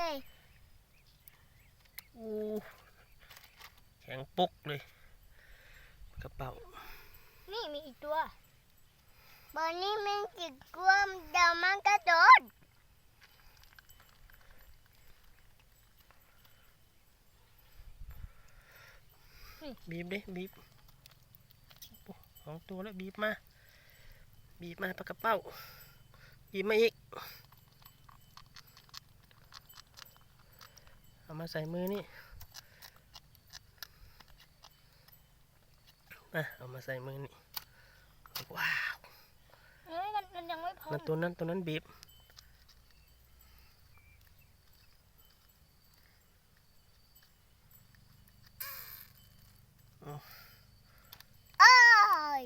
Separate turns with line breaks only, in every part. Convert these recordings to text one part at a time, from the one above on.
เลย
อู้แข็งปุกเลย กระเป๋า
นี่มีอีกตัว
บอนนี้มันจิกกลัวเดี๋ยวมันกระโดด
บีบดิบีบโอ้สองตัวแล้วบีบมา บีบมาปากกระเป๋าบีบมาอีก เอามาใส่มือนี่มาเอามาใส่มือนี่ว้าว
เอ้ยมันมันยังไม่พอ
นั่นตัวนั้นตัวนั้นบีบ
โอ้ย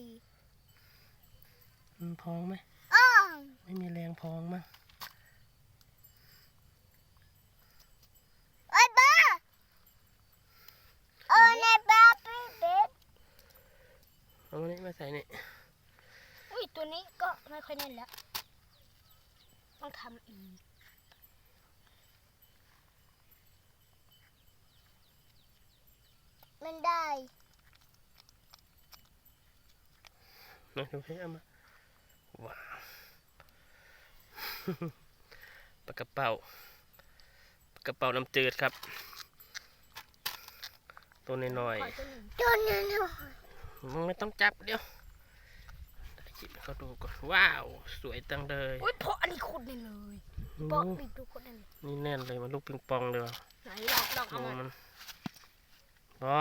มันพองไหม
โอ้ย
ไม่มีแรงพองมั้ง
โอ้ยบ้าโอ้ยในบ้าพี่เป็ด
เอามานี่มา ใส่นี่
อุ้ยตัวนี้ก็ไม่ค่อยแน่นแล้ว ต้องทำอีก
มันได้
มาดูให้เอามาว้าวปากกระเป๋าปากกระเป๋าน้ำจืดครับ ตัวน้อย
ขอตัวหนึ่ง
ตัวนั้นน่ะ
ๆมึง ไม่ต้องจับเดี๋ยวได้จิบให้เขาดูก่อน ว้าว สวยจังเลย
อุ้ยเพราะอันนี้โคตรแน่นเลย
อืม
เพราะบีบดูโคตรแน่นเลย
นี่แน่นเลยมันลูกปิงปองเลยว่ะ
ไหนลองลองเอา
ดู
มา
มันรอ